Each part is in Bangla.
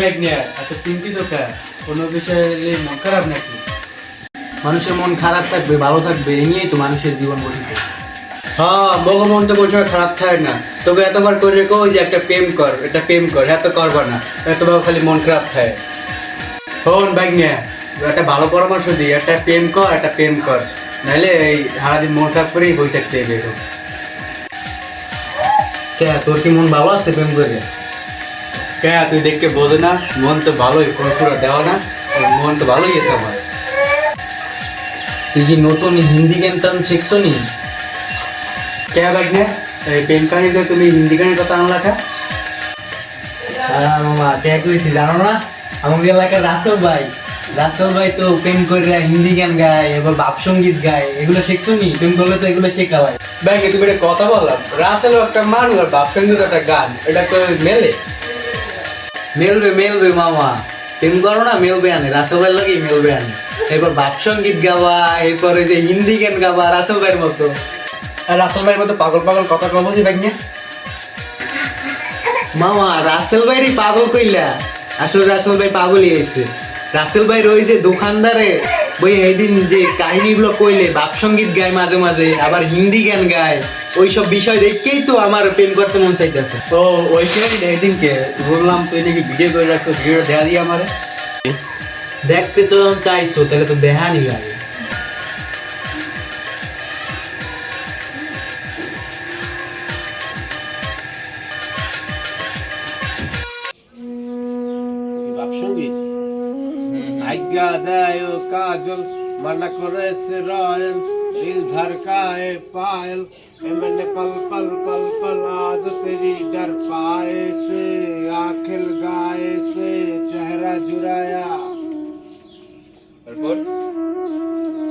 ব্যাগ নিয়ে এত চিন্তিত কে? কোনো বিষয়ে মন খারাপ নাকি? মানুষের মন খারাপ থাকবে, ভালো থাকবে, এই নিয়েই তো মানুষের জীবন গঠিত। হ্যাঁ মগো মন তো কোনো খারাপ থাকে না। তবে এতবার করে রেখো যে একটা প্রেম কর এটা প্রেম কর, এত করবা না। এতবার খালি মন খারাপ থাকে। হন ব্যাগ নিয়ে একটা ভালো পরামর্শ দিই, একটা প্রেম কর, একটা প্রেম কর। নাহলে এই সারাদিন মন খারাপ করেই বই থাকতে হবে। তোর কি মন ভালো আছে প্রেম করে? কে তুই দেখকে বোঝো না মন তো ভালোই পুরো দেওয়া না মন তো ভালোই আছে আমার। তুই কি নতুন হিন্দি গান টান শিখছো নি? কে ব্যাগ এই প্রেম কাহিনীতে তুমি হিন্দি গানের কথা আনলা খা হ্যাঁ মামা কে কইছি জানো না? আমাদের এলাকার রাসেল ভাই। রাসেল ভাই তো প্রেম করে হিন্দি গান গায় এবার বাপ সংগীত গায় এগুলো শিখছো নি? প্রেম করলে তো এগুলো শেখালায় ব্যাগে তুমি একটা কথা বললাম রাসেলও একটা মানুষ আর বাপ সংগীত একটা গান এটা তো মেলে। মেলবে মেলবে মামা। তুমি করো না মেলবে আনে। রাসেল ভাইয়ের লাগেই মেলবে আনে। এরপর বাপ সংগীত গাওয়া এরপরে যে হিন্দি গান গাওয়া রাসেল ভাইয়ের মতো। আর রাসেল ভাইয়ের মতো পাগল পাগল কথা কম যে ব্যাগ মামা রাসেল ভাইরই পাগল কইলা। আসলে রাসেল ভাই পাগলই হয়েছে রাসেল ভাইয়ের ওই যে দোকানদারে ওই এদিন যে কাহিনীগুলো কইলে বাপ সংগীত গায় মাঝে মাঝে আবার হিন্দি গান গায় ওইসব বিষয় দেখেই তো আমার প্রেম করতে মন চাইতেছে। তো ওই সময় বললাম তুই নাকি ভিডিও করে রাখতো ভিডিওটা দেওয়া দিয়ে আমারে। দেখতে তো চাইছো তাহলে তো দেহানি লাগে বাপসঙ্গীত আজ্ঞা দেয় কাজল মানা করেছে রয়েল दिल धड़का है पायल मैंने पल पल पल पल आज तेरी डर पाए से आखिल गाए से चेहरा जुराया তারপর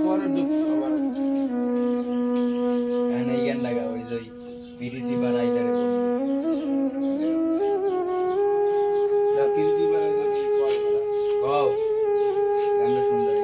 পরে ডুব আমার এখানে ইয়ান লাগা ওই যে বিরিতি বাড়া